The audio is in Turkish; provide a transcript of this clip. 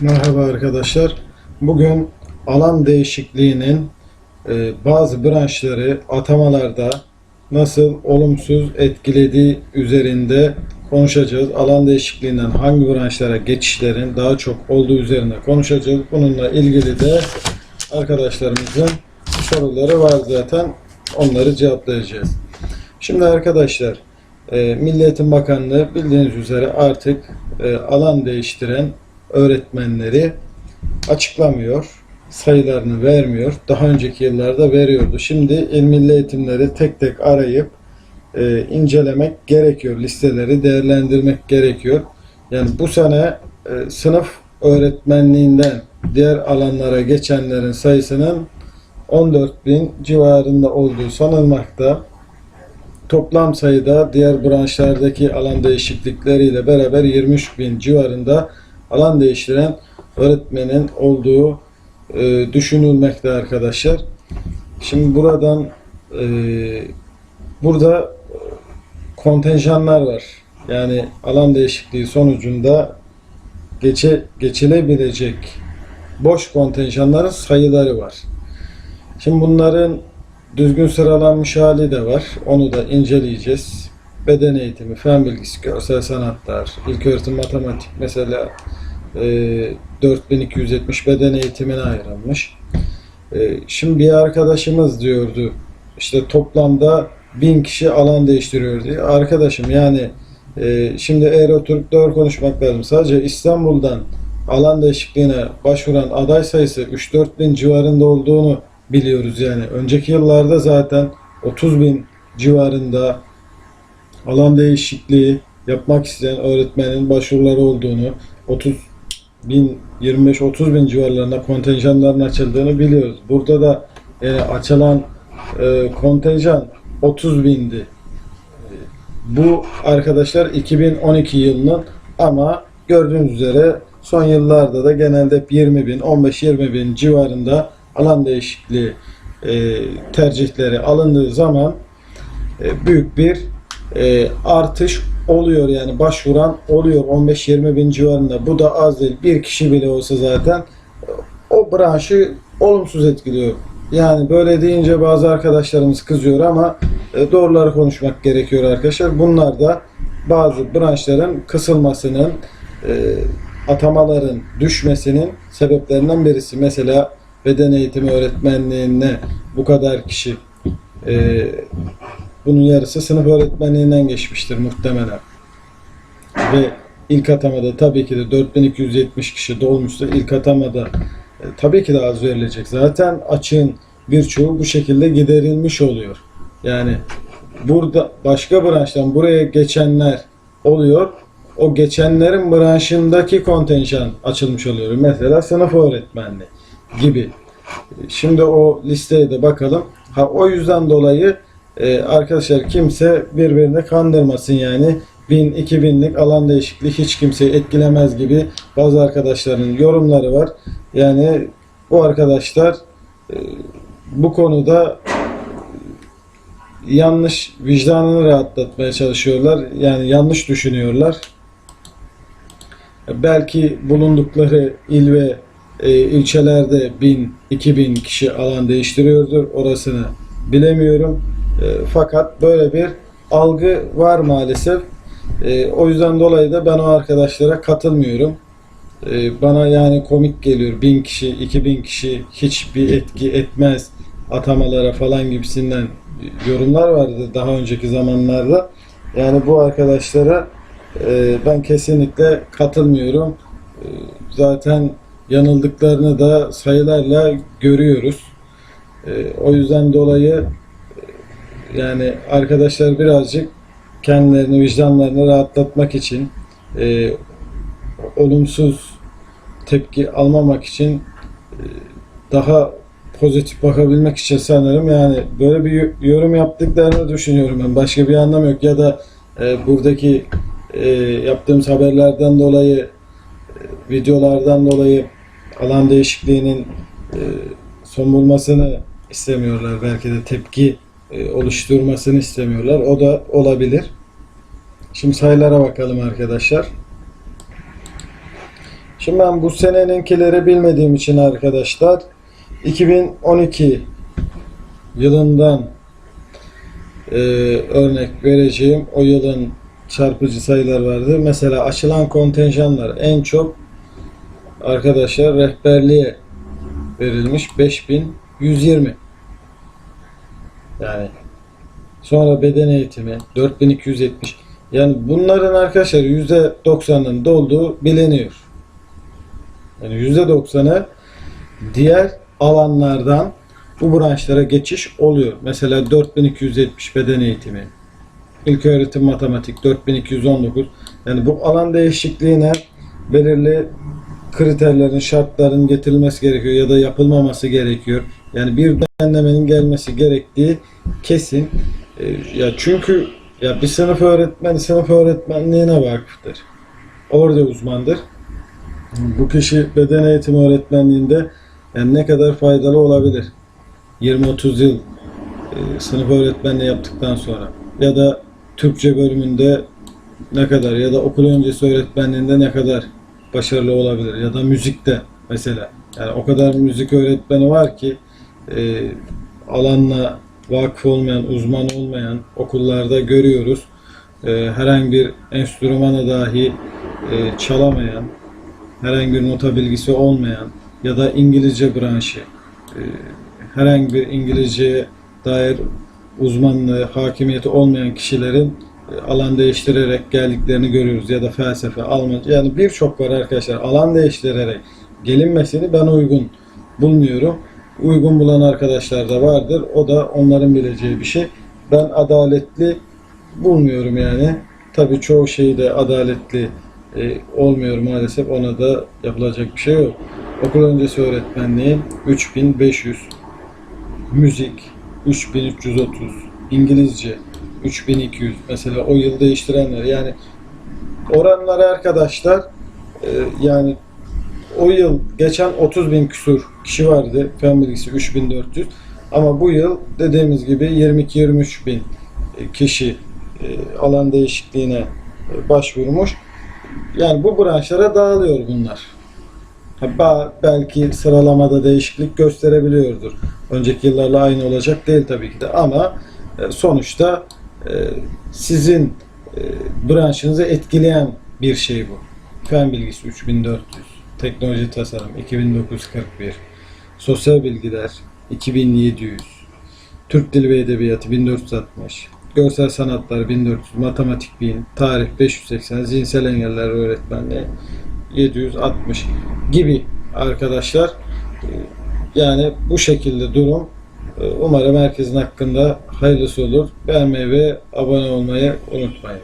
Merhaba arkadaşlar. Bugün alan değişikliğinin e, bazı branşları atamalarda nasıl olumsuz etkilediği üzerinde konuşacağız. Alan değişikliğinden hangi branşlara geçişlerin daha çok olduğu üzerine konuşacağız. Bununla ilgili de arkadaşlarımızın soruları var zaten. Onları cevaplayacağız. Şimdi arkadaşlar e, Milli Eğitim Bakanlığı bildiğiniz üzere artık e, alan değiştiren öğretmenleri açıklamıyor. Sayılarını vermiyor. Daha önceki yıllarda veriyordu. Şimdi il milli eğitimleri tek tek arayıp e, incelemek gerekiyor. Listeleri değerlendirmek gerekiyor. Yani bu sene e, sınıf öğretmenliğinden diğer alanlara geçenlerin sayısının 14 bin civarında olduğu sanılmakta. Toplam sayıda diğer branşlardaki alan değişiklikleriyle beraber 23 bin civarında alan değiştiren öğretmenin olduğu e, düşünülmekte arkadaşlar. Şimdi buradan e, burada kontenjanlar var. Yani alan değişikliği sonucunda geçe, geçilebilecek boş kontenjanların sayıları var. Şimdi bunların düzgün sıralanmış hali de var. Onu da inceleyeceğiz. Beden eğitimi, fen bilgisi, görsel sanatlar, ilköğretim matematik mesela e, 4270 beden eğitimine ayrılmış. E, şimdi bir arkadaşımız diyordu işte toplamda 1000 kişi alan değiştiriyor diye. Arkadaşım yani e, şimdi eğer oturup doğru konuşmak lazım. Sadece İstanbul'dan alan değişikliğine başvuran aday sayısı 3-4 bin civarında olduğunu biliyoruz yani. Önceki yıllarda zaten 30 bin civarında alan değişikliği yapmak isteyen öğretmenin başvuruları olduğunu 30 bin 25-30 bin civarlarında kontenjanların açıldığını biliyoruz. Burada da yani açılan e, kontenjan 30 bindi. E, Bu arkadaşlar 2012 yılının ama gördüğünüz üzere son yıllarda da genelde hep 20 bin, 15-20 bin civarında alan değişikliği e, tercihleri alındığı zaman e, büyük bir e, artış oluyor yani başvuran oluyor 15-20 bin civarında. Bu da az değil. Bir kişi bile olsa zaten o branşı olumsuz etkiliyor. Yani böyle deyince bazı arkadaşlarımız kızıyor ama e, doğruları konuşmak gerekiyor arkadaşlar. Bunlar da bazı branşların kısılmasının e, atamaların düşmesinin sebeplerinden birisi. Mesela beden eğitimi öğretmenliğine bu kadar kişi e, bunun yarısı sınıf öğretmenliğinden geçmiştir muhtemelen. Ve ilk atamada tabii ki de 4270 kişi dolmuşsa ilk atamada e, tabii ki de az verilecek. Zaten açığın birçoğu bu şekilde giderilmiş oluyor. Yani burada başka branştan buraya geçenler oluyor. O geçenlerin branşındaki kontenjan açılmış oluyor. Mesela sınıf öğretmenliği gibi. Şimdi o listeye de bakalım. Ha o yüzden dolayı e, arkadaşlar kimse birbirini kandırmasın yani. 1000 2000'lik alan değişikliği hiç kimseyi etkilemez gibi bazı arkadaşların yorumları var. Yani bu arkadaşlar e, bu konuda yanlış vicdanını rahatlatmaya çalışıyorlar. Yani yanlış düşünüyorlar. Belki bulundukları il ve e, ilçelerde 1000 2000 kişi alan değiştiriyordur. Orasını bilemiyorum. E, fakat böyle bir algı var maalesef. E, o yüzden dolayı da ben o arkadaşlara katılmıyorum. E, bana yani komik geliyor. 1000 kişi, 2000 kişi hiçbir etki etmez atamalara falan gibisinden yorumlar vardı daha önceki zamanlarda. Yani bu arkadaşlara ben kesinlikle katılmıyorum. Zaten yanıldıklarını da sayılarla görüyoruz. O yüzden dolayı yani arkadaşlar birazcık kendilerini, vicdanlarını rahatlatmak için e, olumsuz tepki almamak için e, daha pozitif bakabilmek için sanırım yani böyle bir yorum yaptıklarını düşünüyorum ben. Başka bir anlam yok ya da e, buradaki e, yaptığımız haberlerden dolayı e, videolardan dolayı alan değişikliğinin e, son bulmasını istemiyorlar. Belki de tepki e, oluşturmasını istemiyorlar. O da olabilir. Şimdi sayılara bakalım arkadaşlar. Şimdi ben bu seneninkileri bilmediğim için arkadaşlar 2012 yılından e, örnek vereceğim. O yılın çarpıcı sayılar vardı. Mesela açılan kontenjanlar en çok arkadaşlar rehberliğe verilmiş 5120. Yani sonra beden eğitimi 4270. Yani bunların arkadaşlar %90'ın dolduğu biliniyor. Yani %90'ı diğer alanlardan bu branşlara geçiş oluyor. Mesela 4270 beden eğitimi, İlköğretim matematik 4219. Yani bu alan değişikliğine belirli kriterlerin, şartların getirilmesi gerekiyor ya da yapılmaması gerekiyor. Yani bir düzenlemenin gelmesi gerektiği kesin. Ee, ya çünkü ya bir sınıf öğretmeni sınıf öğretmenliğine vakıftır. Orada uzmandır. Bu kişi beden eğitimi öğretmenliğinde yani ne kadar faydalı olabilir? 20-30 yıl e, sınıf öğretmenliği yaptıktan sonra ya da Türkçe bölümünde ne kadar ya da okul öncesi öğretmenliğinde ne kadar başarılı olabilir ya da müzikte mesela yani o kadar müzik öğretmeni var ki e, alanla vakıf olmayan, uzman olmayan okullarda görüyoruz. E, herhangi bir enstrümana dahi e, çalamayan, herhangi bir nota bilgisi olmayan ya da İngilizce branşı e, herhangi bir İngilizceye dair uzmanlığı, hakimiyeti olmayan kişilerin e, alan değiştirerek geldiklerini görüyoruz ya da felsefe, Almanca yani birçok var arkadaşlar alan değiştirerek gelinmesini ben uygun bulmuyorum. Uygun bulan arkadaşlar da vardır. O da onların bileceği bir şey. Ben adaletli bulmuyorum yani. Tabii çoğu şeyi de adaletli e, olmuyor maalesef. Ona da yapılacak bir şey yok. Okul öncesi öğretmenliği 3500 müzik 3330 İngilizce 3200 mesela o yıl değiştirenler yani oranları arkadaşlar e, yani o yıl geçen 30 bin küsur kişi vardı fen bilgisi 3400 ama bu yıl dediğimiz gibi 22-23 bin e, kişi e, alan değişikliğine e, başvurmuş. Yani bu branşlara dağılıyor bunlar. Belki sıralamada değişiklik gösterebiliyordur. Önceki yıllarla aynı olacak değil tabii ki de ama sonuçta sizin branşınızı etkileyen bir şey bu. Fen bilgisi 3400, teknoloji tasarım 2941, sosyal bilgiler 2700, Türk dili ve edebiyatı 1460, görsel sanatlar 1400, matematik 1000, tarih 580, zihinsel engeller öğretmenliği 760 gibi arkadaşlar. Ee, Yani bu şekilde durum. Ee, Umarım herkesin hakkında hayırlısı olur. Beğenmeyi ve abone olmayı unutmayın.